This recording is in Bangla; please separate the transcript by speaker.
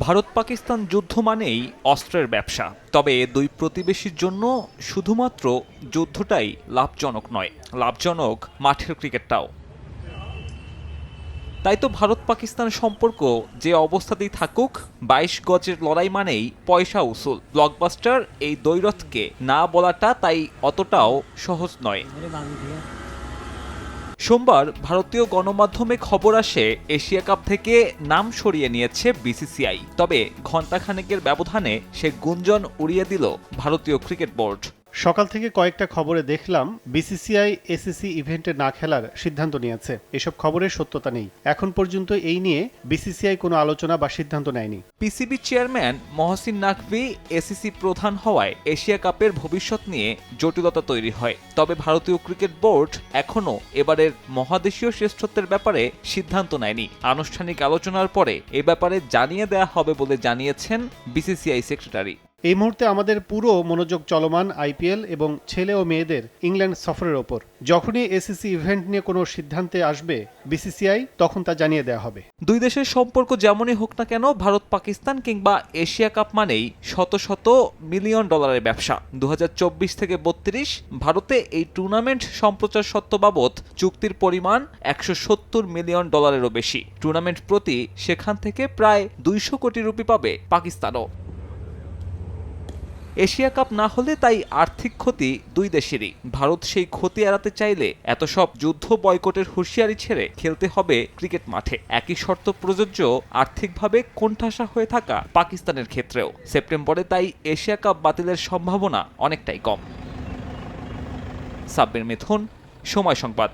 Speaker 1: ভারত পাকিস্তান যুদ্ধ মানেই অস্ত্রের ব্যবসা। তবে দুই প্রতিবেশীর জন্য শুধুমাত্র যুদ্ধটাই লাভজনক নয়, লাভজনক মাঠের ক্রিকেটটাও। তাই তো ভারত পাকিস্তান সম্পর্ক যে অবস্থাতেই থাকুক, বাইশ গজের লড়াই মানেই পয়সা উসুল। ব্লকবাস্টার এই দৈরথকে না বলাটা তাই অতটাও সহজ নয়। সোমবার ভারতীয় গণমাধ্যমে খবর আসে, এশিয়া কাপ থেকে নাম সরিয়ে নিয়েছে বিসিসিআই। তবে ঘণ্টাখানেকের ব্যবধানে সে গুঞ্জন উড়িয়ে দিল ভারতীয় ক্রিকেট বোর্ড।
Speaker 2: সকাল থেকে কয়েকটা খবরে দেখলাম বিসিসিআই, এসিসি ইভেন্টে না খেলার সিদ্ধান্ত নিয়েছে। এসব খবরের সত্যতা নেই। এখন পর্যন্ত এই নিয়ে বিসিসিআই কোনো আলোচনা বা সিদ্ধান্ত নেয়নি।
Speaker 1: PCB chairman Mohsin Naqvi, ACC প্রধান হওয়ায় এশিয়া কাপের ভবিষ্যৎ নিয়ে জটিলতা তৈরি হয়। তবে ভারতীয় ক্রিকেট বোর্ড এখনও এবারের মহাদেশীয় শ্রেষ্ঠত্বের ব্যাপারে সিদ্ধান্ত নেয়নি। আনুষ্ঠানিক আলোচনার পরে এ ব্যাপারে জানিয়ে দেয়া হবে বলে জানিয়েছেন বিসিসিআই সেক্রেটারি।
Speaker 2: এই মুহূর্তে আমাদের পুরো মনোযোগ চলমান আইপিএল এবং ছেলে ও মেয়েদের ইংল্যান্ড সফরের ওপর। যখনই এসিসি ইভেন্ট নিয়ে কোনো সিদ্ধান্তে আসবে বিসিসিআই তখন তা জানিয়ে দেওয়া হবে।
Speaker 1: দুই দেশের সম্পর্ক যেমনই হোক না কেন, ভারত, পাকিস্তান কিংবা এশিয়া কাপ মানেই শত শত মিলিয়ন ডলারের ব্যবসা। দু হাজার চব্বিশ থেকে বত্রিশ, ভারতে এই টুর্নামেন্ট সম্প্রচার সত্ত্ব বাবদ চুক্তির পরিমাণ একশো সত্তর মিলিয়ন ডলারেরও বেশি। টুর্নামেন্ট প্রতি সেখান থেকে প্রায় দুইশো কোটি রুপি পাবে পাকিস্তানও। এশিয়া কাপ না হলে তাই আর্থিক ক্ষতি দুই দেশেরই। ভারত সেই ক্ষতি এড়াতে চাইলে এত সব যুদ্ধ বয়কটের হুঁশিয়ারি ছেড়ে খেলতে হবে ক্রিকেট মাঠে। একই শর্ত প্রযোজ্য আর্থিকভাবে কোণঠাসা হয়ে থাকা পাকিস্তানের ক্ষেত্রেও। সেপ্টেম্বরে তাই এশিয়া কাপ বাতিলের সম্ভাবনা অনেকটাই কম। সাব্বির মিথুন, সময় সংবাদ।